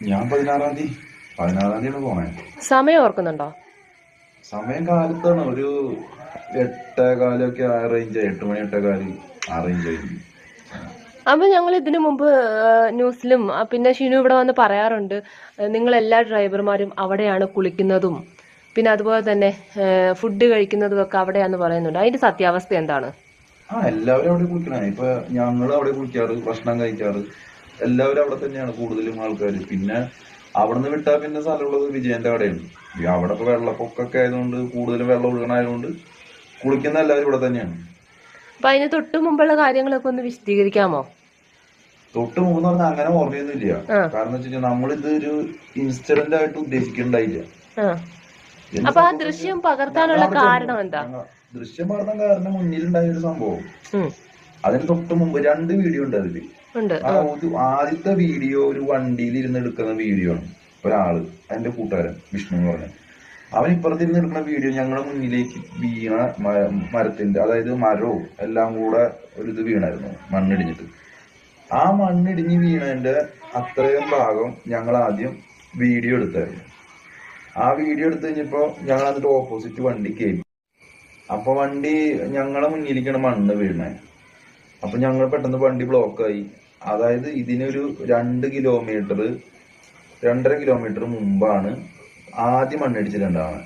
ഞാൻ പതിനാറാം തീയതി പതിനാറാം തീയതി പോണേ. സമയം ഓർക്കുന്നുണ്ടോ? സമയം കാലത്താണ് ഒരു എട്ടേ കാലൊക്കെ ആ റേഞ്ച് എട്ട് മണി എട്ടേ കാൽ ആ റേഞ്ച് ആയിരിക്കും. അപ്പൊ ഞങ്ങൾ ഇതിനു മുമ്പ് ന്യൂസിലും പിന്നെ ഷിനു ഇവിടെ വന്ന് പറയാറുണ്ട് നിങ്ങൾ എല്ലാ ഡ്രൈവർമാരും അവിടെയാണ് കുളിക്കുന്നതും പിന്നെ അതുപോലെ തന്നെ ഫുഡ് കഴിക്കുന്നതും ഒക്കെ അവിടെയാന്ന് പറയുന്നുണ്ട്. അതിന്റെ സത്യാവസ്ഥ എന്താണ്? ആ എല്ലാവരും അവിടെ കുളിക്കണേ. ഇപ്പൊ ഞങ്ങൾ അവിടെ കുളിക്കാറ് ഭക്ഷണം കഴിക്കാറ്. എല്ലാവരും അവിടെ തന്നെയാണ് കൂടുതലും ആൾക്കാർ പിന്നെ അവിടെ നിന്ന് വിട്ടാൽ പിന്നെ സ്ഥലമുള്ളത് വിജയന്റെ കടയാണ്. അവിടെ ഇപ്പൊ വെള്ളപ്പൊക്കൊക്കെ ആയതുകൊണ്ട് കൂടുതലും വെള്ളം ഒഴുകണായതുകൊണ്ട് കുളിക്കുന്ന എല്ലാവരും ഇവിടെ തന്നെയാണ്. അപ്പൊ അതിന് തൊട്ട് മുമ്പുള്ള കാര്യങ്ങളൊക്കെ ഒന്ന് വിശദീകരിക്കാമോ? തൊട്ട് മൂന്ന് പറഞ്ഞാൽ അങ്ങനെ ഓർമ്മയൊന്നുമില്ല. കാരണം വെച്ച് കഴിഞ്ഞാൽ നമ്മളിത് ഒരു ഇൻസിഡന്റ് ആയിട്ട് ഉദ്ദേശിക്കണ്ടായില്ല അപ്പൊ ആ ദൃശ്യം പകർത്താനുള്ള കാരണം. എന്താ? ദൃശ്യം പകർത്താൻ കാരണം മുന്നിലുണ്ടായ ഒരു സംഭവം. അതിന് തൊട്ട് മുമ്പ് രണ്ട് വീഡിയോ ഉണ്ട് അതിൽ. ആ ഒരു ആദ്യത്തെ വീഡിയോ ഒരു വണ്ടിയിൽ ഇരുന്ന് എടുക്കുന്ന വീഡിയോ ആണ്. ഒരാൾ എന്റെ കൂട്ടുകാരൻ വിഷ്ണു എന്ന് പറഞ്ഞ. അവൻ ഇപ്പുറത്തിരുന്ന് എടുക്കുന്ന വീഡിയോ ഞങ്ങളുടെ മുന്നിലേക്ക് വീണ മരത്തിന്റെ അതായത് മരവും എല്ലാം കൂടെ ഒരു ഇത് വീണായിരുന്നു മണ്ണിടിഞ്ഞിട്ട്. ആ മണ്ണിടിഞ്ഞ് വീണതിന്റെ അത്രയും ഭാഗം ഞങ്ങൾ ആദ്യം വീഡിയോ എടുത്തായിരുന്നു. ആ വീഡിയോ എടുത്തു കഴിഞ്ഞപ്പോ ഞങ്ങൾ എന്നിട്ട് ഓപ്പോസിറ്റ് വണ്ടി കയറ്റി അപ്പൊ വണ്ടി ഞങ്ങളെ മുന്നിലേക്കാണ് മണ്ണ് വീണേ അപ്പൊ ഞങ്ങൾ പെട്ടെന്ന് വണ്ടി ബ്ലോക്കായി അതായത് ഇതിനൊരു രണ്ട് കിലോമീറ്റർ രണ്ടര കിലോമീറ്റർ മുമ്പാണ് ആദ്യം മണ്ണിടിച്ചിലുണ്ടാവുന്നത്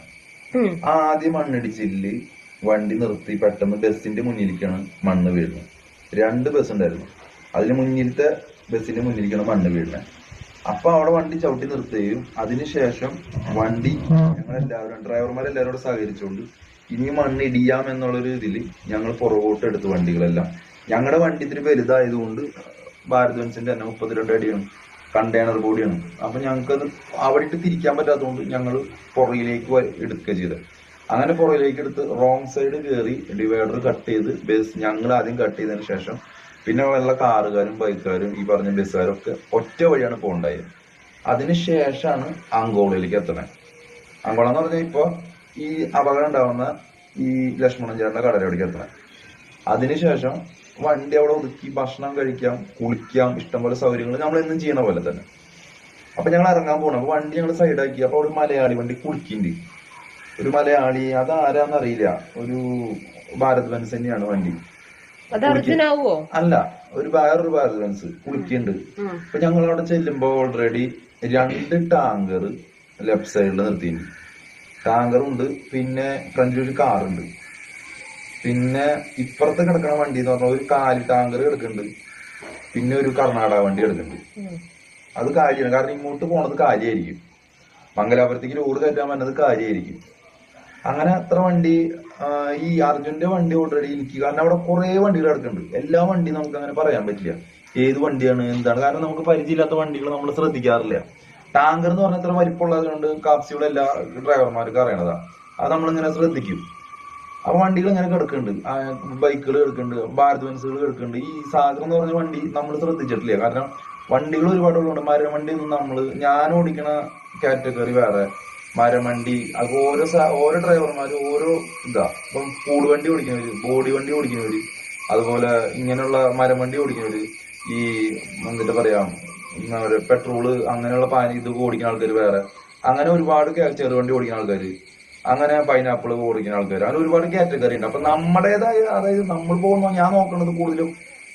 ഉം, ആ ആദ്യം മണ്ണിടിച്ചിൽ വണ്ടി നിർത്തി പെട്ടെന്ന് ബസ്സിന്റെ മുന്നിലേക്കാണ് മണ്ണ് വീഴുന്നത്. രണ്ട് ബസ് ഉണ്ടായിരുന്നു അതിന് മുന്നിലത്തെ ബസ്സിന്റെ മുന്നിലേക്കാണ് മണ്ണ് വീഴുന്നത്. അപ്പൊ അവിടെ വണ്ടി ചവിട്ടി നിർത്തുകയും അതിനുശേഷം വണ്ടി ഞങ്ങളെല്ലാവരും ഡ്രൈവർമാരെല്ലാവരും കൂടെ സഹകരിച്ചുകൊണ്ട് ഇനി മണ്ണ് ഇടിയാം എന്നുള്ളൊരു ഇതിൽ ഞങ്ങൾ പുറകോട്ട് എടുത്തു വണ്ടികളെല്ലാം. ഞങ്ങളുടെ വണ്ടി ഇത്തിരി വലുതായതുകൊണ്ട് ഭാരത് ബെൻസിന്റെ തന്നെ മുപ്പത്തിരണ്ട് അടിയാണ്. കണ്ടെയ്നർ ബോഡിയാണ്. അപ്പൊ ഞങ്ങൾക്കത് അവിടെ ഇട്ട് തിരിക്കാൻ പറ്റാത്തതുകൊണ്ട് ഞങ്ങൾ പുറകിലേക്ക് എടുക്കുക ചെയ്തത് അങ്ങനെ പുറകിലേക്ക് എടുത്ത് റോങ് സൈഡ് കയറി ഡിവൈഡർ കട്ട് ചെയ്ത് ബസ് ഞങ്ങൾ ആദ്യം കട്ട് ചെയ്തതിന് ശേഷം പിന്നെ വല്ല കാറുകാരും ബൈക്കുകാരും ഈ പറഞ്ഞ ബസ്സുകാരും ഒക്കെ ഒറ്റ വഴിയാണ് പോകണ്ടായത്. അതിനുശേഷമാണ് അങ്കോളയിലേക്ക് എത്തണത് അങ്കോള എന്ന് പറഞ്ഞാൽ ഇപ്പോൾ ഈ അപകടം ഉണ്ടാവുന്ന ഈ ലക്ഷ്മണൻ ചേട്ടന്റെ കടലോടേക്ക് എത്തണത് അതിനുശേഷം വണ്ടി അവിടെ ഒതുക്കി ഭക്ഷണം കഴിക്കാം കുളിക്കാം ഇഷ്ടംപോലെ സൗകര്യങ്ങൾ നമ്മൾ എന്നും ചെയ്യണ പോലെ തന്നെ. അപ്പൊ ഞങ്ങൾ ഇറങ്ങാൻ പോകണം അപ്പൊ വണ്ടി ഞങ്ങൾ സൈഡാക്കി അപ്പൊ ഒരു മലയാളി വണ്ടി കുളിക്കുന്നുണ്ട് ഒരു മലയാളി അത് ആരാന്നറിയില്ല ഒരു ഭാരത് ബെൻസ് തന്നെയാണ് വണ്ടി. അല്ല ഒരു വേറൊരു ഭാരത് ബെൻസ് കുളിക്കുന്നുണ്ട് അപ്പൊ ഞങ്ങൾ അവിടെ ചെല്ലുമ്പോ ഓൾറെഡി രണ്ട് ടാങ്കർ ലെഫ്റ്റ് സൈഡിൽ നിർത്തിയിട്ടുണ്ട്. ടാങ്കർ ഉണ്ട് പിന്നെ ഫ്രണ്ടിൽ ഒരു കാറുണ്ട്. പിന്നെ ഇപ്പുറത്ത് കിടക്കുന്ന വണ്ടി എന്ന് പറഞ്ഞാൽ ഒരു കാലി ടാങ്കർ കിടക്കുന്നുണ്ട്. പിന്നെ ഒരു കർണാടക വണ്ടി കിടക്കുന്നുണ്ട്. അത് കാര്യമാണ് കാരണം ഇങ്ങോട്ട് പോണത് കാര്യമായിരിക്കും മംഗലാപുരത്തേക്ക് ലോഡ് കയറ്റാൻ വന്നത് കാര്യമായിരിക്കും അങ്ങനെ അത്ര വണ്ടി ഈ അർജുന്റെ വണ്ടി ഓൾറെഡി എനിക്ക് കാരണം അവിടെ കുറെ വണ്ടികൾ കിടക്കുന്നുണ്ട്. എല്ലാ വണ്ടിയും നമുക്ക് അങ്ങനെ പറയാൻ പറ്റില്ല. ഏത് വണ്ടിയാണ് എന്താണ്? കാരണം നമുക്ക് പരിചയമില്ലാത്ത വണ്ടികൾ നമ്മൾ ശ്രദ്ധിക്കാറില്ല. ടാങ്കർ എന്ന് പറഞ്ഞാൽ ഇത്ര വലിപ്പമുള്ളത് കൊണ്ട് കാപ്സിയുടെ എല്ലാ ഡ്രൈവർമാർക്ക് അറിയണതാ. അത് നമ്മളിങ്ങനെ ശ്രദ്ധിക്കും. അപ്പൊ വണ്ടികൾ ഇങ്ങനെ കിടക്കുന്നുണ്ട്. ബൈക്കുകൾ കിടക്കുന്നുണ്ട് ഭാരത് ബെൻസുകൾ കിടക്കുന്നുണ്ട്. ഈ സാഗർ എന്ന് പറഞ്ഞ വണ്ടി നമ്മൾ ശ്രദ്ധിച്ചിട്ടില്ല. കാരണം വണ്ടികൾ ഒരുപാട് ഉള്ളതുകൊണ്ട് മരവണ്ടി ഒന്നും നമ്മൾ ഞാൻ ഓടിക്കണ കാറ്റഗറി വേറെ. മരവണ്ടി അത് ഓരോ ഓരോ ഡ്രൈവർമാർ ഓരോ ഇതാ. ഇപ്പം കൂടുവണ്ടി ഓടിക്കുന്നവര് ബോഡി വണ്ടി ഓടിക്കുന്നവര് അതുപോലെ ഇങ്ങനെയുള്ള മരവണ്ടി ഓടിക്കുന്നവര് ഈ എന്നിട്ട് പറയാം പെട്രോൾ അങ്ങനെയുള്ള പാനി ഇത് ഓടിക്കുന്ന ആൾക്കാർ വേറെ. അങ്ങനെ ഒരുപാട് ചെറുവണ്ടി ഓടിക്കുന്ന ആൾക്കാര്. അങ്ങനെ പൈനാപ്പിൾ ഓടിക്കുന്ന ആൾക്കാർ അങ്ങനെ ഒരുപാട് കാറ്റഗറി ഉണ്ട്. അപ്പൊ നമ്മുടേതായ അതായത് നമ്മൾ പോകുമ്പോൾ ഞാൻ നോക്കുന്നത് കൂടുതലും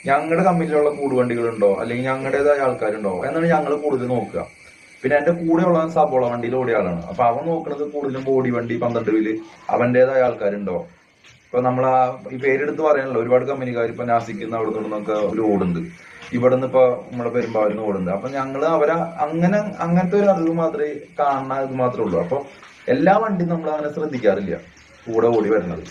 ഞങ്ങളുടെ കമ്പനിയിലുള്ള കൂടുവണ്ടികളുണ്ടോ? അല്ലെങ്കിൽ ഞങ്ങളുടേതായ ആൾക്കാരുണ്ടോ? എന്നാണ് ഞങ്ങൾ കൂടുതൽ നോക്കുക. പിന്നെ എന്റെ ഉള്ള സബോള വണ്ടിയിൽ ഓടിയ ആളാണ്. അപ്പൊ അവൻ നോക്കുന്നത് കൂടുതലും ബോഡി വണ്ടി പന്ത്രണ്ട് വീൽ അവന്റേതായ ആൾക്കാരുണ്ടോ? ഇപ്പൊ നമ്മൾ ആ ഈ പേരെടുത്ത് പറയാനല്ലോ. ഒരുപാട് കമ്പനിക്കാർ ഇപ്പൊ നാസിക്കുന്ന അവിടെ നിന്നൊക്കെ ഒരു ഓടുണ്ട് ഇവിടെ നിന്ന് ഇപ്പൊ നമ്മുടെ പെരുമ്പാവൂരിൽ നിന്ന് ഓടുന്നത് അപ്പൊ ഞങ്ങൾ അവരെ അങ്ങനെ അങ്ങനത്തെ ഒരു അറിവ് മാത്രമേ കാണുന്ന ഇത് മാത്രമേ ഉള്ളൂ. അപ്പൊ എല്ലാ വണ്ടിയും നമ്മൾ അങ്ങനെ ശ്രദ്ധിക്കാറില്ല. കൂടെ ഓടി വരുന്നത്.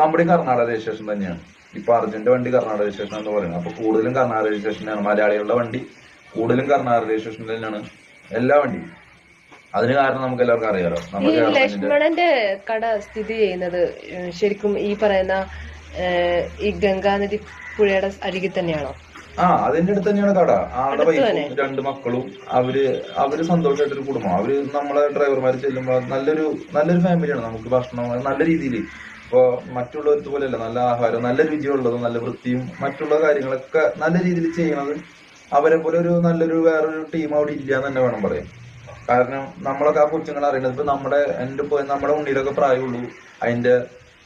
നമ്മുടെ കർണാടക രജിസ്ട്രേഷൻ തന്നെയാണ്. ഇപ്പൊ അർജുന്റെ വണ്ടി കർണാടക രജിസ്ട്രേഷൻ എന്ന് പറയുന്നത്. അപ്പൊ കൂടുതലും കർണാടക രജിസ്ട്രേഷനാണ് മലയാളികളുടെ വണ്ടി. കൂടുതലും കർണാടക രജിസ്ട്രേഷൻ തന്നെയാണ് എല്ലാ വണ്ടിയും. അതിന് കാരണം നമുക്ക് എല്ലാവർക്കും അറിയാലോ. ഈ ലക്ഷ്മണന്റെ കട സ്ഥിതി ചെയ്യുന്നത് ശരിക്കും ഈ പറയുന്ന ഈ ഗംഗാനദി പുഴയുടെ അരികിൽ തന്നെയാണോ? ആ അതിന്റെ അടുത്ത് തന്നെയാണ് കട. ആളുടെ വൈഫും രണ്ട് മക്കളും. അവർ അവർ സന്തോഷമായിട്ടൊരു കുടുംബം അവർ നമ്മളെ ഡ്രൈവർമാർ ചെല്ലുമ്പോ നല്ലൊരു നല്ലൊരു ഫാമിലിയാണ് നമുക്ക് ഭക്ഷണം നല്ല രീതിയിൽ ഇപ്പൊ മറ്റുള്ളവർക്ക് പോലെയല്ല നല്ല ആഹാരം നല്ല രുചിയുള്ളതും നല്ല വൃത്തിയും മറ്റുള്ള കാര്യങ്ങളൊക്കെ നല്ല രീതിയിൽ ചെയ്യണത് അവരെ പോലെ ഒരു നല്ലൊരു വേറൊരു ടീം അവിടെ ഇല്ല എന്ന് തന്നെ വേണം പറയാൻ. കാരണം നമ്മളൊക്കെ ആ കൊച്ചുങ്ങളെ അറിയണത് ഇപ്പൊ നമ്മുടെ എന്റെ ഇപ്പൊ നമ്മുടെ ഉണ്ണിയിലൊക്കെ പ്രായമുള്ളൂ. അതിന്റെ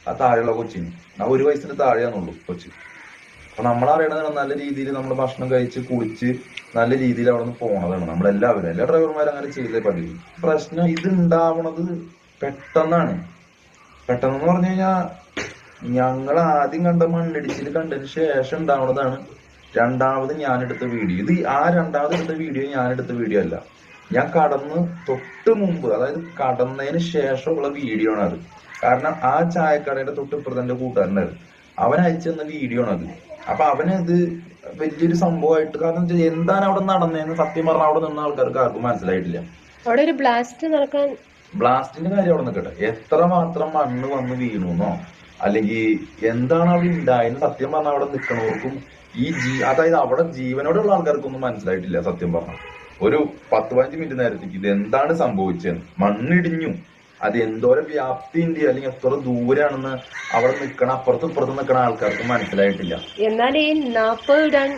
ആ താഴെയുള്ള കൊച്ചിന്. ആ ഒരു വയസ്സിന് താഴെയാണുള്ളൂ കൊച്ച്. അപ്പൊ നമ്മളറിയണത് നല്ല രീതിയിൽ നമ്മൾ ഭക്ഷണം കഴിച്ച് കുളിച്ച് നല്ല രീതിയിൽ അവിടെ നിന്ന് പോണതാണ്. നമ്മളെല്ലാവരും എല്ലാ ഡ്രൈവർമാരും അങ്ങനെ ചെയ്തേ പതിവ്. പ്രശ്നം ഇത് ഉണ്ടാവണത് പെട്ടെന്നാണ്. പെട്ടെന്ന് പറഞ്ഞു കഴിഞ്ഞാൽ ഞങ്ങൾ ആദ്യം കണ്ട മണ്ണിടിച്ചിൽ കണ്ടതിന് ശേഷം ഉണ്ടാവണതാണ് രണ്ടാമത് ഞാൻ എടുത്ത വീഡിയോ. ഇത് ആ രണ്ടാമത് എടുത്ത വീഡിയോ ഞാൻ എടുത്ത വീഡിയോ അല്ല. ഞാൻ കടന്ന് തൊട്ട് മുമ്പ് അതായത് കടന്നതിന് ശേഷമുള്ള വീഡിയോ ആണ് അത് കാരണം ആ ചായക്കടയുടെ തൊട്ട് ഇപ്പുറത്തെ കൂട്ടുകാരനായിരുന്നു അവൻ അയച്ചു തന്ന വീഡിയോ ആണ് അത് അപ്പൊ ഇത് വലിയൊരു സംഭവമായിട്ട് കാരണം എന്താണ് അവിടെ നടന്നതെന്ന് സത്യം പറഞ്ഞാൽ അവിടെ നിന്ന ആൾക്കാർക്ക് ആർക്കും മനസ്സിലായിട്ടില്ല. അവിടെ ഒരു ബ്ലാസ്റ്റ് നടക്കാൻ ബ്ലാസ്റ്റിന്റെ കാര്യം അവിടെ നിൽക്കട്ടെ എത്ര മാത്രം മണ്ണ് വന്ന് വീണുന്നോ? അല്ലെങ്കിൽ എന്താണ് അവിടെ ഉണ്ടായെന്ന് സത്യം പറഞ്ഞാൽ അവിടെ നിൽക്കണവർക്കും ഈ ജീ അതായത് അവിടെ ജീവനോടുള്ള ആൾക്കാർക്കൊന്നും മനസ്സിലായിട്ടില്ല സത്യം പറഞ്ഞാൽ ഒരു പത്ത് പതിനഞ്ച് മിനിറ്റ് നേരത്തേക്ക് ഇത് എന്താണ് സംഭവിച്ചത് മണ്ണിടിഞ്ഞു. അത് എന്തോരം വ്യാപ്തി ഉണ്ട് അല്ലെങ്കിൽ എത്ര ദൂരാണെന്ന് അവിടെ നിൽക്കണ അപ്പുറത്തും ഇപ്പുറത്തും നിൽക്കണ ആൾക്കാർക്ക് മനസ്സിലായിട്ടില്ല. എന്നാൽ ഈ നാപ്പത് ടൺ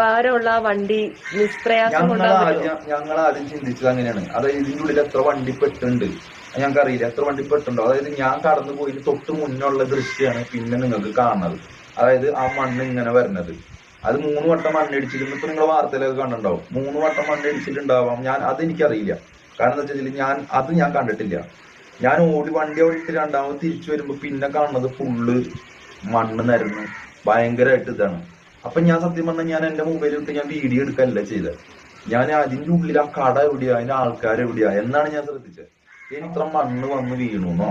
ഭാരമുള്ള വണ്ടി നിഷ്പ്രയാസം ഞങ്ങൾ ആദ്യം ചിന്തിച്ചത് അങ്ങനെയാണ്. അതായത് ഇതിന്റെ ഉള്ളിൽ എത്ര വണ്ടി പെട്ടുണ്ട് ഞങ്ങൾക്ക് അറിയില്ല. എത്ര വണ്ടി പെട്ടുണ്ടോ അതായത് ഞാൻ കടന്നു പോയിട്ട് തൊട്ട് മുന്നുള്ള ദൃശ്യമാണ് പിന്നെ നിങ്ങൾക്ക് കാണുന്നത്. അതായത് ആ മണ്ണ് ഇങ്ങനെ വരുന്നത്. അത് മൂന്ന് വട്ടം മണ്ണിടിച്ചിരുന്നു ഇപ്പൊ നിങ്ങൾ വാർത്തയിലൊക്കെ കണ്ടിട്ടുണ്ടാവും. മൂന്ന് വട്ടം മണ്ണിടിച്ചിട്ടുണ്ടാവാം ഞാൻ അത് എനിക്കറിയില്ല കാരണം എന്താ വെച്ചാൽ ഞാൻ അത് ഞാൻ കണ്ടിട്ടില്ല. ഞാൻ ഓടി വണ്ടി ഓടിയിട്ട് രണ്ടാമത് തിരിച്ചു വരുമ്പോ പിന്നെ കാണുന്നത് ഫുള്ള് മണ്ണ് നിരന്ന് ഭയങ്കരമായിട്ട് ഇതാണ്. അപ്പൊ ഞാൻ സത്യം പറഞ്ഞാൽ ഞാൻ എന്റെ മൊബൈലിൽ ഇട്ട് ഞാൻ വീഡിയോ എടുക്കല്ല ചെയ്തത് ഞാൻ അതിന്റെ ഉള്ളിൽ ആ കട എവിടെയാ അതിന്റെ ആൾക്കാർ എവിടെയാ എന്നാണ് ഞാൻ ശ്രദ്ധിച്ചത് ഇത്ര മണ്ണ് വന്ന് വീണുന്നോ?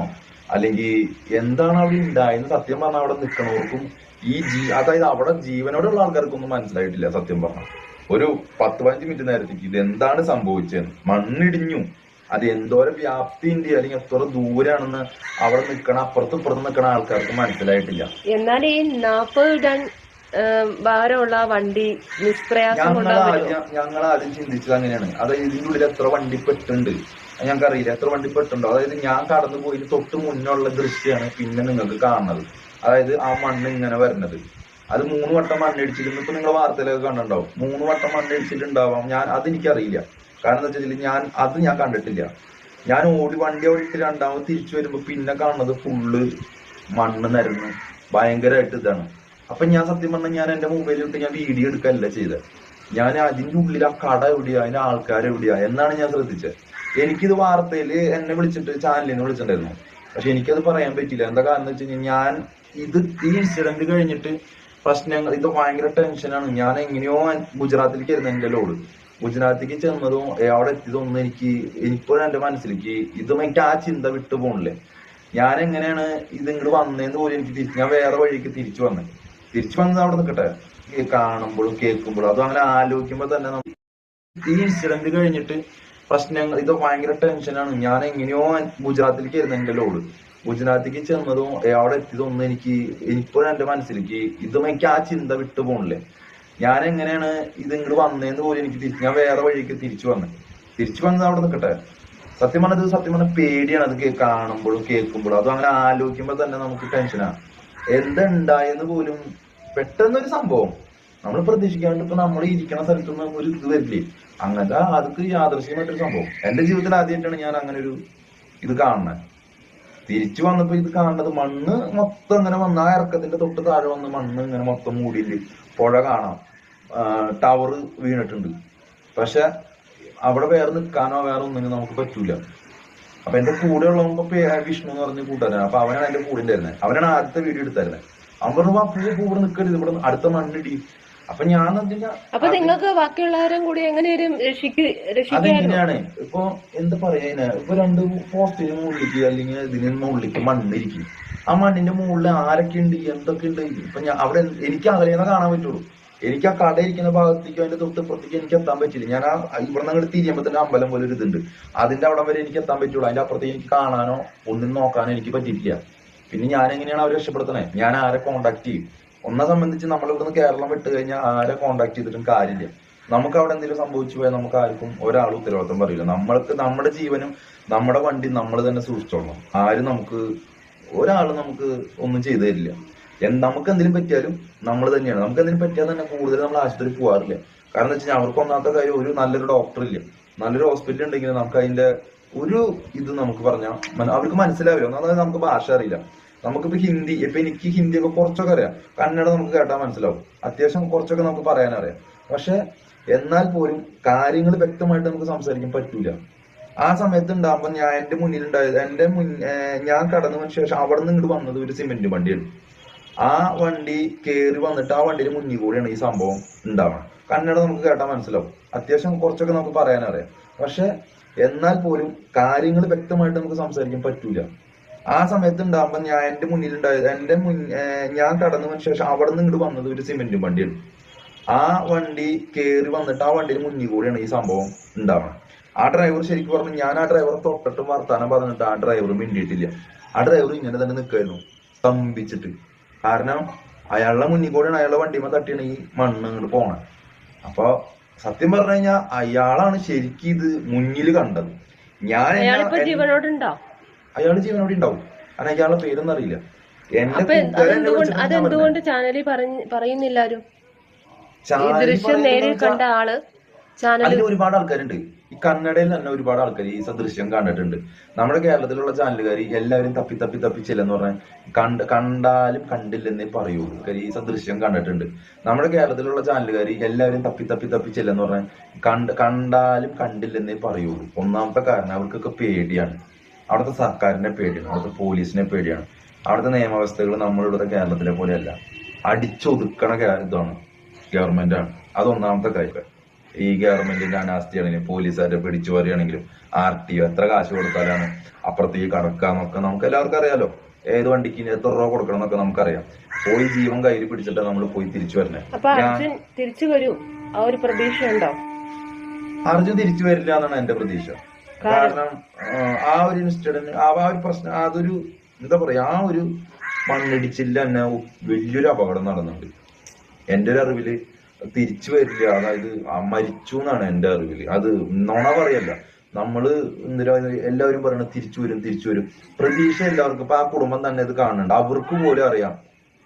അല്ലെങ്കിൽ എന്താണ് അവിടെ ഉണ്ടായെന്ന് സത്യം പറഞ്ഞാൽ അവിടെ നിൽക്കണവർക്കും ഈ ജീ അതായത് അവിടെ ജീവനോടുള്ള ആൾക്കാർക്കൊന്നും മനസ്സിലായിട്ടില്ല സത്യം പറഞ്ഞാൽ ഒരു പത്ത് പതിനഞ്ച് മിനിറ്റ് നേരത്തേക്ക് ഇത് എന്താണ് സംഭവിച്ചത്? മണ്ണിടിഞ്ഞു. അത് എന്തോരം വ്യാപ്തി ഉണ്ട്? അല്ലെങ്കിൽ എത്ര ദൂരാണെന്ന് അവിടെ നിൽക്കണ അപ്പുറത്തും ഇപ്പുറത്തും നിൽക്കണ ആൾക്കാർക്ക് മനസ്സിലായിട്ടില്ല. എന്നാൽ ഈ നാപ്പത് ടൺ ഭാരമുള്ള വണ്ടി നിഷ്പ്രയാസം ഞങ്ങൾ ആദ്യം ചിന്തിച്ചത് അങ്ങനെയാണ്. അതായത് ഇതിന്റെ ഉള്ളിൽ എത്ര വണ്ടി പെട്ടുണ്ട് ഞങ്ങൾക്ക് അറിയില്ല എത്ര വണ്ടി പെട്ടുണ്ടോ അതായത് ഞാൻ കടന്നു പോയി തൊട്ട് മുന്നുള്ള ദൃശ്യമാണ് പിന്നെ നിങ്ങൾക്ക് കാണുന്നത്. അതായത് ആ മണ്ണ് ഇങ്ങനെ വരുന്നത്. അത് മൂന്ന് വട്ടം മണ്ണിടിച്ചിരുന്നു ഇപ്പൊ നിങ്ങൾ വാർത്തയിലൊക്കെ കണ്ടിട്ടുണ്ടാവും. മൂന്ന് വട്ടം മണ്ണിടിച്ചിട്ടുണ്ടാവാം. ഞാൻ അത് എനിക്കറിയില്ല കാരണം എന്താ വെച്ചാൽ ഞാൻ അത് ഞാൻ കണ്ടിട്ടില്ല. ഞാൻ ഓടി വണ്ടി ഓടിയിട്ട് രണ്ടാമത് തിരിച്ചു വരുമ്പോ പിന്നെ കാണുന്നത് ഫുള്ള് മണ്ണ് നിരന്ന് ഭയങ്കരമായിട്ട് ഇതാണ്. അപ്പൊ ഞാൻ സത്യം പറഞ്ഞാൽ ഞാൻ എന്റെ മൊബൈലിൽ ഇട്ട് ഞാൻ വീഡിയോ എടുക്കല്ല ചെയ്തത് ഞാൻ അതിന്റെ ഉള്ളിൽ ആ കട എവിടെയാ അതിന്റെ ആൾക്കാർ എവിടെയാ എന്നാണ് ഞാൻ ശ്രദ്ധിച്ചത് എനിക്കിത് വാർത്തയിൽ എന്നെ വിളിച്ചിട്ട് ചാനലിനെ വിളിച്ചിട്ടുണ്ടായിരുന്നു. പക്ഷെ എനിക്കത് പറയാൻ പറ്റില്ല എന്താ കാരണം എന്ന് വെച്ച് കഴിഞ്ഞാൽ ഞാൻ ഇത് ഈ ഇൻസിഡന്റ് കഴിഞ്ഞിട്ട് പ്രശ്നങ്ങൾ ഇത് ഭയങ്കര ടെൻഷനാണ് ഞാൻ എങ്ങനെയോ ഗുജറാത്തിലേക്ക് ആയിരുന്നു എന്റെ ലോഡ്. ഗുജറാത്തിലേക്ക് ചെന്നതും അവിടെ എത്തിയതൊന്നും എനിക്ക് ഇപ്പോഴും എന്റെ മനസ്സിലേക്ക് ഇതും എനിക്ക് ആ ചിന്ത വിട്ടു പോണില്ലേ? ഞാൻ എങ്ങനെയാണ് ഇത് ഇങ്ങോട്ട് വന്നതെന്ന് പോലും എനിക്ക് തിരിച്ച് ഞാൻ വേറെ വഴിക്ക് തിരിച്ചു വന്നത് തിരിച്ചു വന്നത് അവിടെ നിൽക്കട്ടെ കാണുമ്പോഴും കേൾക്കുമ്പോഴും. അതും അങ്ങനെ ആലോചിക്കുമ്പോൾ തന്നെ ഈ ഇൻസിഡന്റ് കഴിഞ്ഞിട്ട് പ്രശ്നങ്ങൾ ഇത് ഭയങ്കര ടെൻഷനാണ് ഞാൻ എങ്ങനെയോ ഗുജറാത്തിലേക്ക് ആയിരുന്നു എന്റെ ലോഡ്. ഗുജറാത്തിലേക്ക് ചെന്നതും അവിടെ എത്തിയതൊന്നും എനിക്ക് ഇപ്പോഴും എന്റെ മനസ്സിലേക്ക് ഇതും എനിക്ക് ആ ചിന്ത വിട്ടു പോണില്ലേ. ഞാൻ എങ്ങനെയാണ് ഇത് ഇങ്ങോട്ട് വന്നതെന്ന് പോലും എനിക്ക് തിരിച്ചു ഞാൻ വേറെ വഴിക്ക് തിരിച്ചു വന്നത് തിരിച്ചു വന്നത് അവിടെ നിൽക്കട്ടെ സത്യം പറഞ്ഞത് സത്യം പറഞ്ഞ പേടിയാണ് അത് കാണുമ്പോഴും കേൾക്കുമ്പോഴും. അതും അങ്ങനെ ആലോചിക്കുമ്പോൾ തന്നെ നമുക്ക് ടെൻഷനാണ് എന്തുണ്ടായെന്ന് പോലും പെട്ടെന്നൊരു സംഭവം. നമ്മൾ പ്രതീക്ഷിക്കാണ്ട് ഇപ്പൊ നമ്മൾ ഇരിക്കുന്ന സ്ഥലത്തുനിന്ന് ഒരു ഇത് വരില്ലേ? അങ്ങനത്തെ അതൊക്കെ യാദൃശ്യമായിട്ടൊരു സംഭവം. എന്റെ ജീവിതത്തിൽ ആദ്യമായിട്ടാണ് ഞാൻ അങ്ങനെ ഒരു ഇത് കാണുന്നത്. തിരിച്ചു വന്നപ്പോ ഇത് കാണുന്നത് മണ്ണ് മൊത്തം ഇങ്ങനെ വന്ന ആ ഇറക്കത്തിന്റെ തൊട്ട് താഴെ വന്ന് മണ്ണ് ഇങ്ങനെ മൊത്തം മൂടിയില്ല പുഴ കാണാം. ടവർ വീണിട്ടുണ്ട്. പക്ഷെ അവിടെ വേറെ നിൽക്കാനോ വേറെ ഒന്നിനും നമുക്ക് പറ്റൂല. അപ്പൊ എന്റെ കൂടെ ഉള്ളവൻ പേ വിഷ്ണു എന്ന് പറഞ്ഞ കൂട്ടുകാരൻ അപ്പൊ അവനാണ് എന്റെ കൂടെ ഉണ്ടായിരുന്നത് അവനാണ് ആദ്യത്തെ വീഡിയോ എടുത്തായിരുന്നത് അവൻ പറഞ്ഞു "വാ, കൂടെ നിൽക്കരുത് ഇവിടെ അടുത്ത മണ്ണിടി. അപ്പൊ ഞാൻ അപ്പൊ നിങ്ങൾക്ക് ബാക്കിയുള്ളവരും കൂടി എങ്ങനെയും അതെങ്ങനെയാണ്. ഇപ്പൊ എന്ത് പറയാ? ഇപ്പൊ രണ്ട് പോസ്റ്റിന് മുകളിലേക്ക് അല്ലെങ്കിൽ ഇതിന് മുകളിലേക്ക് മണ്ണിരിക്കും. ആ മണ്ണിന്റെ മുകളിൽ ആരൊക്കെ ഉണ്ട്? എന്തൊക്കെ ഉണ്ട്? ഇപ്പൊ ഞാൻ അവിടെ എനിക്ക് അകലേന്ന് കാണാൻ പറ്റുള്ളൂ. എനിക്ക് ആ കട ഇരിക്കുന്ന ഭാഗത്തേക്ക് അതിന്റെ തൊട്ടിപ്പുറത്തേക്ക് എനിക്ക് എത്താൻ പറ്റില്ല. ഞാൻ ആ ഇവിടെ നിന്ന് അങ്ങോട്ട് തിരിയുമ്പോ തന്നെ അമ്പലം പോലെ ഒരു ഇതുണ്ട്. അതിന്റെ അവിടെ വരെ എനിക്ക് എത്താൻ പറ്റുള്ളൂ. അതിന്റെ അപ്പുറത്തേക്ക് എനിക്ക് കാണാനോ ഒന്നും നോക്കാനോ എനിക്ക് പറ്റിയിട്ടില്ല. പിന്നെ ഞാൻ എങ്ങനെയാണ് അവരെ രക്ഷപ്പെടുത്തണേ ഞാൻ ആരെ കോണ്ടാക്ട് ചെയ്യും? ഒന്നെ സംബന്ധിച്ച് നമ്മൾ ഇവിടുന്ന് കേരളം വിട്ട് കഴിഞ്ഞാൽ ആരെ കോണ്ടാക്ട് ചെയ്തിട്ടും കാര്യമില്ല. നമുക്ക് അവിടെ എന്തെങ്കിലും സംഭവിച്ചു പോയാൽ നമുക്ക് ആർക്കും ഒരാൾ ഉത്തരവാദിത്വം പറയില്ല. നമ്മൾക്ക് നമ്മുടെ ജീവനും നമ്മുടെ വണ്ടി നമ്മൾ തന്നെ സൂക്ഷിച്ചോളണം. ആരും നമുക്ക് ഒരാൾ നമുക്ക് ഒന്നും ചെയ്തു തരില്ല. നമുക്ക് എന്തെങ്കിലും പറ്റിയാലും നമ്മൾ തന്നെയാണ്. നമുക്ക് എന്തെങ്കിലും പറ്റിയാൽ തന്നെ കൂടുതൽ നമ്മൾ ആശുപത്രി പോകാറില്ല കാരണം എന്താ വെച്ചാൽ അവർക്ക് ഒന്നാമത്തെ കാര്യം ഒരു നല്ലൊരു ഡോക്ടർ ഇല്ല. നല്ലൊരു ഹോസ്പിറ്റൽ ഉണ്ടെങ്കിൽ നമുക്ക് അതിന്റെ ഒരു ഇത് നമുക്ക് പറഞ്ഞാൽ അവർക്ക് മനസ്സിലാവില്ല. ഒന്നാമത് നമുക്ക് ഭാഷ അറിയില്ല. നമുക്കിപ്പോ ഹിന്ദി ഇപ്പൊ എനിക്ക് ഹിന്ദി ഒക്കെ കുറച്ചൊക്കെ അറിയാം. കന്നഡ നമുക്ക് കേട്ടാൽ മനസ്സിലാവും. അത്യാവശ്യം കുറച്ചൊക്കെ നമുക്ക് പറയാനറിയാം. പക്ഷെ എന്നാൽ പോലും കാര്യങ്ങൾ വ്യക്തമായിട്ട് നമുക്ക് സംസാരിക്കാൻ പറ്റൂല. ആ സമയത്ത് ഉണ്ടാകുമ്പോൾ ഞാൻ എന്റെ മുന്നിൽ ഉണ്ടായത് എന്റെ മുൻ ഞാൻ കടന്നു വന്ന ശേഷം അവിടെ നിന്ന് ഇങ്ങോട്ട് വന്നത് ഒരു സിമെന്റ് വണ്ടിയാണ്. ആ വണ്ടി കേറി വന്നിട്ട് ആ വണ്ടിയുടെ മുന്നിൽ കൂടിയാണ് ഈ സംഭവം ഉണ്ടാവണം കന്നഡ നമുക്ക് കേട്ടാൽ മനസ്സിലാവും. അത്യാവശ്യം കുറച്ചൊക്കെ നമുക്ക് പറയാനറിയാം. പക്ഷെ എന്നാൽ പോലും കാര്യങ്ങൾ വ്യക്തമായിട്ട് നമുക്ക് സംസാരിക്കാൻ പറ്റൂല. ആ സമയത്ത് ഉണ്ടാകുമ്പോൾ ഞാൻ എന്റെ മുന്നിൽ ഉണ്ടായത് എന്റെ മുൻ ഞാൻ കടന്നു വന്ന ശേഷം അവിടെ നിന്ന് ഇങ്ങോട്ട് വന്നത് ഒരു സിമെന്റും വണ്ടിയാണ്. ആ വണ്ടി കേറി വന്നിട്ട് ആ വണ്ടിയിൽ മുന്നിൽ കൂടിയാണ് ഈ സംഭവം ഉണ്ടാവണം ആ ഡ്രൈവർ ശരിക്കും പറഞ്ഞു ഞാൻ ആ ഡ്രൈവറെ തൊട്ടിട്ട് വർത്താനം പറഞ്ഞിട്ട് ആ ഡ്രൈവർ മിണ്ടിയിട്ടില്ല. ആ ഡ്രൈവർ ഇങ്ങനെ തന്നെ നിൽക്കായിരുന്നു സ്തംഭിച്ചിട്ട്. കാരണം അയാളുടെ മുന്നിൽ കൂടെയാണ് അയാളുടെ വണ്ടിമേ തട്ടിയാണ് ഈ മണ്ണ് ഇങ്ങോട്ട് പോണത്. അപ്പൊ സത്യം പറഞ്ഞു കഴിഞ്ഞാൽ അയാളാണ് ശരിക്കും ഇത് മുന്നിൽ കണ്ടത്. ഞാൻ അയാളിപ്പോ ജീവൻ അവിടെ അയാൾ ജീവനോടെ ഉണ്ടാവും. കാരണം അയാളുടെ പേരൊന്നും അറിയില്ല. അതെന്തുകൊണ്ട് ചാനലിൽ പറയുന്നില്ല ദൃശ്യം നേരിൽ കണ്ട ആൾ അതിൽ ഒരുപാട് ആൾക്കാരുണ്ട്. ഈ കന്നഡയിൽ തന്നെ ഒരുപാട് ആൾക്കാർ ഈ സദൃശ്യം കണ്ടിട്ടുണ്ട്. നമ്മുടെ കേരളത്തിലുള്ള ചാനലുകാർ എല്ലാവരും തപ്പി തപ്പി തപ്പി ചെല്ലെന്ന് പറഞ്ഞാൽ കണ്ട് കണ്ടാലും കണ്ടില്ലെന്നേ പറയുള്ളൂ കാര്യം ഈ സദൃശ്യം കണ്ടിട്ടുണ്ട്. നമ്മുടെ കേരളത്തിലുള്ള ചാനലുകാർ എല്ലാവരും തപ്പി തപ്പി തപ്പി ചെല്ലെന്ന് പറഞ്ഞാൽ കണ്ട് കണ്ടാലും കണ്ടില്ലെന്നേ പറയുള്ളൂ ഒന്നാമത്തെ കാരണം അവർക്കൊക്കെ പേടിയാണ്. അവിടുത്തെ സർക്കാരിനെ പേടിയാണ് അവിടുത്തെ പോലീസിനെ പേടിയാണ്. അവിടുത്തെ നിയമവ്യവസ്ഥകൾ നമ്മളിവിടുത്തെ കേരളത്തിലെ പോലെയല്ല. അടിച്ചൊതുക്കണ ഇതാണ് ഗവൺമെന്റ് ആണ് അത് ഒന്നാമത്തെ കാര്യം ഈ ഗവൺമെന്റിന്റെ അനാസ്ഥയാണെങ്കിലും പോലീസുകാരെ പിടിച്ചു പറയുകയാണെങ്കിലും ആർ ടി ഒ എത്ര കാശ് കൊടുത്താലാണ് അപ്പുറത്തേക്ക് കടക്കാന്നൊക്കെ നമുക്ക് എല്ലാവർക്കും അറിയാലോ. ഏത് വണ്ടിക്ക് എത്ര രൂപ കൊടുക്കണം എന്നൊക്കെ നമുക്കറിയാം. പോയി ജീവൻ കയ്യിൽ പിടിച്ചിട്ട് നമ്മൾ പോയി തിരിച്ചു വരണേ. തിരിച്ചു വരും. ആ ഒരു പ്രതീക്ഷ ഉണ്ടോ അർജുൻ തിരിച്ചു വരില്ല എന്നാണ് എന്റെ പ്രതീക്ഷ. കാരണം ആ, ഒരു ഇൻസിഡന്റ് ആ ഒരു പ്രശ്നം അതൊരു എന്താ പറയാ ആ ഒരു മണ്ണിടിച്ചില്ല തന്നെ വലിയൊരു അപകടം നടന്നുണ്ട് എന്റെ ഒരു അറിവിൽ തിരിച്ചു വരില്ല. അതായത് മരിച്ചു എന്നാണ് എന്റെ അറിവിൽ. അത് നുണ പറയല്ല. നമ്മൾ എന്തിനാ എല്ലാവരും പറയണത് തിരിച്ചു വരും തിരിച്ചു വരും. പ്രതീക്ഷ എല്ലാവർക്കും ഇപ്പൊ ആ കുടുംബം തന്നെ ഇത് കാണുന്നുണ്ട്. അവർക്ക് പോലും അറിയാം.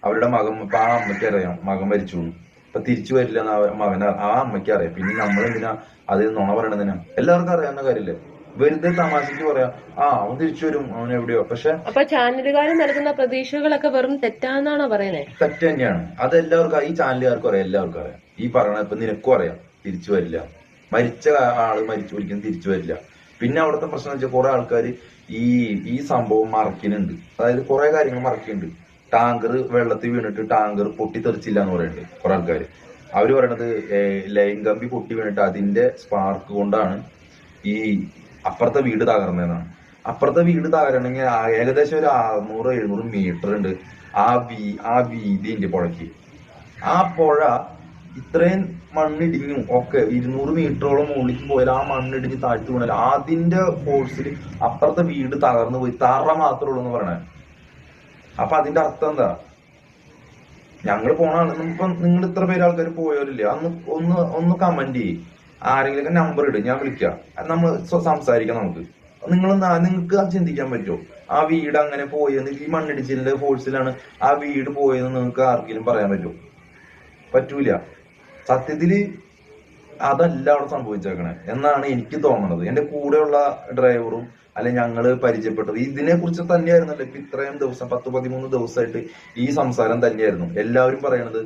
അവരുടെ മകൻ ഇപ്പൊ ആ അമ്മയ്ക്ക് അറിയാം മകൻ മരിച്ചു. ഇപ്പൊ തിരിച്ചു വരില്ല മകൻ ആ അമ്മയ്ക്ക് അറിയാം. പിന്നെ നമ്മൾ എന്തിനാ അത് നുണ പറയണതിനാ? എല്ലാവർക്കും അറിയാവുന്ന കാര്യമില്ലേ വെറുതെ തമാശക്ക് പറയാം. ആ അവൻ തിരിച്ചു വരും. അവൻ എവിടെയോ. പക്ഷെ അപ്പൊ ചാനലുകാരൻ നൽകുന്ന പ്രതീക്ഷകളൊക്കെ വെറും തെറ്റാന്നാണോ പറയുന്നത് തെറ്റ് തന്നെയാണ്. അത് എല്ലാവർക്കും ഈ ചാനലുകാർക്കും അറിയാം എല്ലാവർക്കും അറിയാം. ഈ പറയണ ഇപ്പൊ നിനക്കും അറിയാം തിരിച്ചു വരില്ല. മരിച്ച ആൾ മരിച്ചു ഒരിക്കലും തിരിച്ചു വരില്ല. പിന്നെ അവിടുത്തെ പ്രശ്നം വെച്ചാൽ കുറെ ആൾക്കാർ ഈ ഈ സംഭവം മറക്കുന്നുണ്ട് അതായത് കുറെ കാര്യങ്ങൾ മറക്കുന്നുണ്ട് ടാങ്കർ വെള്ളത്തിൽ വീണിട്ട് ടാങ്കർ പൊട്ടിത്തെറിച്ചില്ല എന്ന് പറയുന്നുണ്ട് കുറെ ആൾക്കാർ അവർ പറയണത് ലൈൻ കമ്പി പൊട്ടി വീണിട്ട് അതിന്റെ സ്പാർക്ക് കൊണ്ടാണ് ഈ അപ്പുറത്തെ വീട് തകർന്നതാണ് അപ്പുറത്തെ വീട് തകരണമെങ്കിൽ ഏകദേശം ഒരു അറുന്നൂറ് എഴുന്നൂറ് മീറ്റർ ഉണ്ട്. ആ വീ ആ വീതി ഉണ്ട് പുഴയ്ക്ക്. ആ പുഴ ഇത്രയും മണ്ണിടിഞ്ഞു ഒക്കെ ഇരുന്നൂറ് മീറ്ററോളം മുകളിലേക്ക് പോയാൽ ആ മണ്ണിടിഞ്ഞ് താഴ്ത്തു വീണാൽ അതിന്റെ ഫോഴ്സിൽ അപ്പുറത്തെ വീട് തകർന്നു പോയി. തറ മാത്രമേ ഉള്ളൂ എന്ന് പറയണേ. അപ്പൊ അതിന്റെ അർത്ഥം എന്താ? ഞങ്ങൾ പോണാണ് ഇപ്പൊ നിങ്ങൾ ഇത്ര പേര് ആൾക്കാർ പോയവരില്ലേ? അന്ന് ഒന്ന് ഒന്ന് കമന്റ് ചെയ്യും. ആരെങ്കിലും നമ്പർ ഇടും ഞാൻ വിളിക്കാം. നമ്മൾ സംസാരിക്കാം നമുക്ക്. നിങ്ങൾ നിങ്ങൾക്ക് ചിന്തിക്കാൻ പറ്റുമോ ആ വീട് അങ്ങനെ പോയെന്ന് ഈ മണ്ണിടിച്ചിലിന്റെ ഫോഴ്സിലാണ് ആ വീട് പോയതെന്ന് നിങ്ങൾക്ക് ആർക്കെങ്കിലും പറയാൻ പറ്റുമോ പറ്റൂല. സത്യത്തിൽ അതല്ല അവിടെ സംഭവിച്ചേക്കണേ. എന്നാണ് എനിക്ക് തോന്നുന്നത് എന്റെ കൂടെയുള്ള ഡ്രൈവറും അല്ലെ ഞങ്ങൾ പരിചയപ്പെട്ടത് ഇതിനെ കുറിച്ച് തന്നെയായിരുന്നല്ലോ. ഇപ്പൊ ഇത്രയും ദിവസം പത്ത് പതിമൂന്ന് ദിവസമായിട്ട് ഈ സംസാരം തന്നെയായിരുന്നു. എല്ലാവരും പറയണത്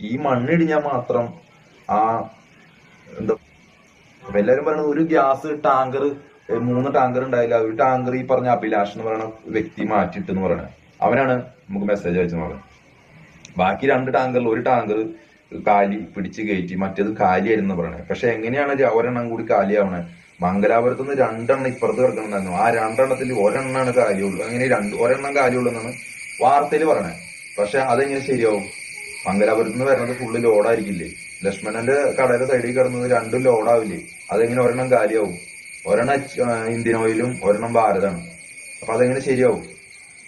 ഈ മണ്ണിടിഞ്ഞാൽ മാത്രം ആ എന്താ അപ്പൊ എല്ലാവരും പറയണത് ഒരു ഗ്യാസ് ടാങ്കർ മൂന്ന് ടാങ്കർ ഉണ്ടായില്ല. ഒരു ടാങ്കർ ഈ പറഞ്ഞ അഭിലാഷ് എന്ന് പറയുന്ന വ്യക്തി മാറ്റിയിട്ട് എന്ന് പറയണത് അവനാണ് നമുക്ക് മെസ്സേജ് അയച്ചു പറഞ്ഞത് ബാക്കി രണ്ട് ടാങ്കറിൽ ഒരു ടാങ്കർ കാലി പിടിച്ച് കയറ്റി മറ്റേത് കാലിയായിരുന്നു പറയണത് പക്ഷെ എങ്ങനെയാണ് ഒരെണ്ണം കൂടി കാലിയാവണേ? മംഗലാപുരത്ത് നിന്ന് രണ്ടെണ്ണം ഇപ്പുറത്ത് കിടക്കണമെന്നായിരുന്നു ആ രണ്ടെണ്ണത്തിൽ ഒരെണ്ണമാണ് കാര്യമുള്ളൂ അങ്ങനെ രണ്ട് ഒരെണ്ണം കാര്യമുള്ളൂ എന്നാണ് വാർത്തയിൽ പറയണേ. പക്ഷെ അതെങ്ങനെ ശരിയാവും? മംഗലാപുരത്ത് നിന്ന് വരുന്നത് ഫുള്ള് ലോഡായിരിക്കില്ലേ ലക്ഷ്മണന്റെ കടയുടെ സൈഡിൽ കിടന്നത് രണ്ടും ലോഡാവില്ലേ അതെങ്ങനെ ഒരെണ്ണം കാര്യമാവും ഒരെണ്ണം ഇന്ത്യൻ ഓയിലും ഒരെണ്ണം ഭാരതാണ്. അപ്പൊ അതെങ്ങനെ ശരിയാവും?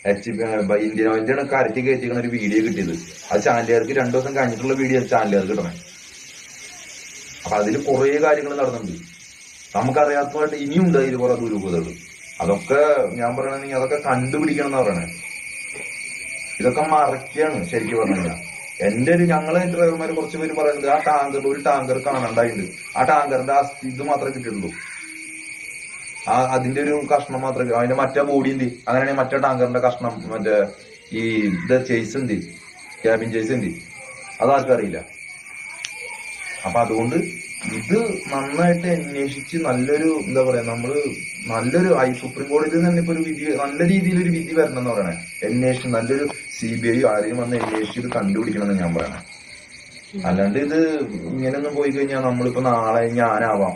എച്ച് ഇന്ത്യൻ ഓയിലിന്റെ കരറ്റി കയറ്റിക്കുന്ന ഒരു വീഡിയോ കിട്ടിയത്. അത് ചാനലുകാർക്ക് രണ്ടു ദിവസം കഴിഞ്ഞിട്ടുള്ള വീഡിയോ ചാനലുകാർക്ക് കിട്ടണേ. അപ്പൊ അതിൽ കുറെ കാര്യങ്ങൾ നടന്നിട്ടുണ്ട്. നമുക്കറിയാത്തതായിട്ട് ഇനിയുണ്ട് അതിൽ കുറെ ദുരൂഹതകൾ. അതൊക്കെ ഞാൻ പറയണെങ്കിൽ അതൊക്കെ കണ്ടുപിടിക്കണം എന്ന് പറയണേ. ഇതൊക്കെ മറക്കുകയാണ് ശരിക്കും പറഞ്ഞു എന്റെ ഒരു ഞങ്ങളെ ഡ്രൈവർമാർ കുറച്ച് പേര് പറയുന്നത് ആ ടാങ്കറിൽ ഒരു ടാങ്കർ കാണണ്ടായിട്ടുണ്ട് ആ ടാങ്കറിന്റെ ആ ഇത് മാത്രമേ കിട്ടിയിട്ടുള്ളൂ. ആ അതിന്റെ ഒരു കഷ്ണം മാത്രമേ അതിന്റെ മറ്റേ ബോഡി ഉണ്ട് അങ്ങനെയാണെങ്കിൽ മറ്റേ ടാങ്കറിന്റെ കഷ്ണം മറ്റേ ഈ ഇത് ചേസ് ഉണ്ട് ക്യാബിൻ ചേസ് ഉണ്ട് അതാർക്കും അറിയില്ല. അപ്പൊ അതുകൊണ്ട് ഇത് നന്നായിട്ട് അന്വേഷിച്ച് നല്ലൊരു എന്താ പറയാ നമ്മൾ നല്ലൊരു ഐ സുപ്രീം കോടതിയിൽ നിന്ന് തന്നെ ഇപ്പൊ ഒരു വിധി നല്ല രീതിയിൽ ഒരു വിധി വരണം എന്ന് പറയണേ. അന്വേഷിച്ച് നല്ലൊരു സി ബി ഐ ആരെയും വന്ന് അന്വേഷിച്ച് ഇത് കണ്ടുപിടിക്കണം എന്ന് ഞാൻ പറയണേ. അല്ലാണ്ട് ഇത് ഇങ്ങനെയൊന്നും പോയി കഴിഞ്ഞാൽ നമ്മളിപ്പോ നാളെ ഞാനാവാം.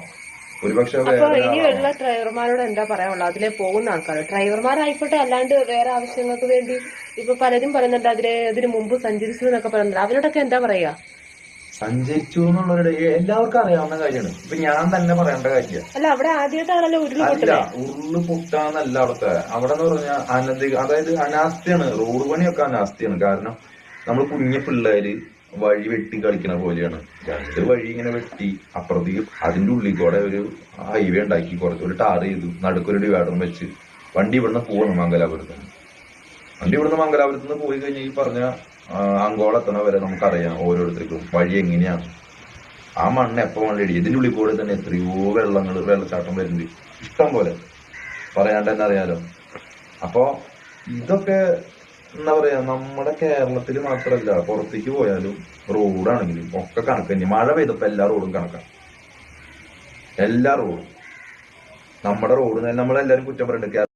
ഒരുപക്ഷെ. ഇനിയുള്ള ഡ്രൈവർമാരോട് എന്താ പറയാനുള്ളത് അതിലെ പോകുന്ന ആൾക്കാർ ഡ്രൈവർമാരായിക്കോട്ടെ അല്ലാണ്ട് വേറെ ആവശ്യങ്ങൾക്ക് വേണ്ടി ഇപ്പൊ പലരും പറയുന്നുണ്ട് അതിലെ അതിന് മുമ്പ് സഞ്ചരിച്ചു എന്നൊക്കെ പറയുന്നുണ്ട്. അവരോടൊക്കെ എന്താ പറയാ? സഞ്ചരിച്ചു എന്നുള്ളവരുടെ എല്ലാവർക്കും അറിയാവുന്ന കാര്യമാണ്. ഇപ്പൊ ഞാൻ തന്നെ പറയേണ്ട കാര്യമില്ല അല്ല അവിടെ ആദ്യമായിട്ടാണല്ലോ അല്ല ഉരുൾ പൊട്ടാന്നല്ല അവിടുത്തെ. അവിടെ എന്ന് പറഞ്ഞാൽ അനധി അതായത് അനാസ്ഥയാണ്. റോഡ് പണിയൊക്കെ അനാസ്ഥയാണ്. കാരണം നമ്മൾ കുഞ്ഞു പിള്ളേര് വഴി വെട്ടി കളിക്കണ പോലെയാണ്. രണ്ട് വഴി ഇങ്ങനെ വെട്ടി അപ്പുറത്തേക്ക് അതിന്റെ ഉള്ളിൽ കൂടെ ഒരു ഹൈവേ ഉണ്ടാക്കി കുറച്ച് ഒരു ടാർ ചെയ്തു. നടുക്കൊരു ഡിവൈഡറും വെച്ച്. വണ്ടി ഇവിടുന്ന് പോകണം മംഗലാപുരത്ത്. വണ്ടി ഇവിടുന്ന് മംഗലാപുരത്ത് നിന്ന് പോയി കഴിഞ്ഞാൽ ഈ പറഞ്ഞ അങ്കോള എത്തണ വരെ നമുക്കറിയാം ഓരോരുത്തർക്കും. വഴി എങ്ങനെയാണ് ആ മണ്ണ് എപ്പോ വേണ്ടി ഇതിന്റെ ഉള്ളിൽ കൂടെ തന്നെ എത്രയോ വെള്ളങ്ങൾ വെള്ളച്ചാട്ടം വരുന്നുണ്ട്. ഇഷ്ടം പോലെ. പറയാണ്ട് തന്നെ അറിയാലോ. അപ്പോ ഇതൊക്കെ എന്താ പറയാ നമ്മുടെ കേരളത്തിൽ മാത്രല്ല പുറത്തേക്ക് പോയാലും റോഡാണെങ്കിലും ഒക്കെ കണക്ക് തന്നെ. മഴ പെയ്തപ്പോ എല്ലാ റോഡും കണക്കാണ് എല്ലാ റോഡും. നമ്മുടെ റോഡ് നമ്മളെല്ലാരും കുറ്റം പറയുന്നുണ്ട്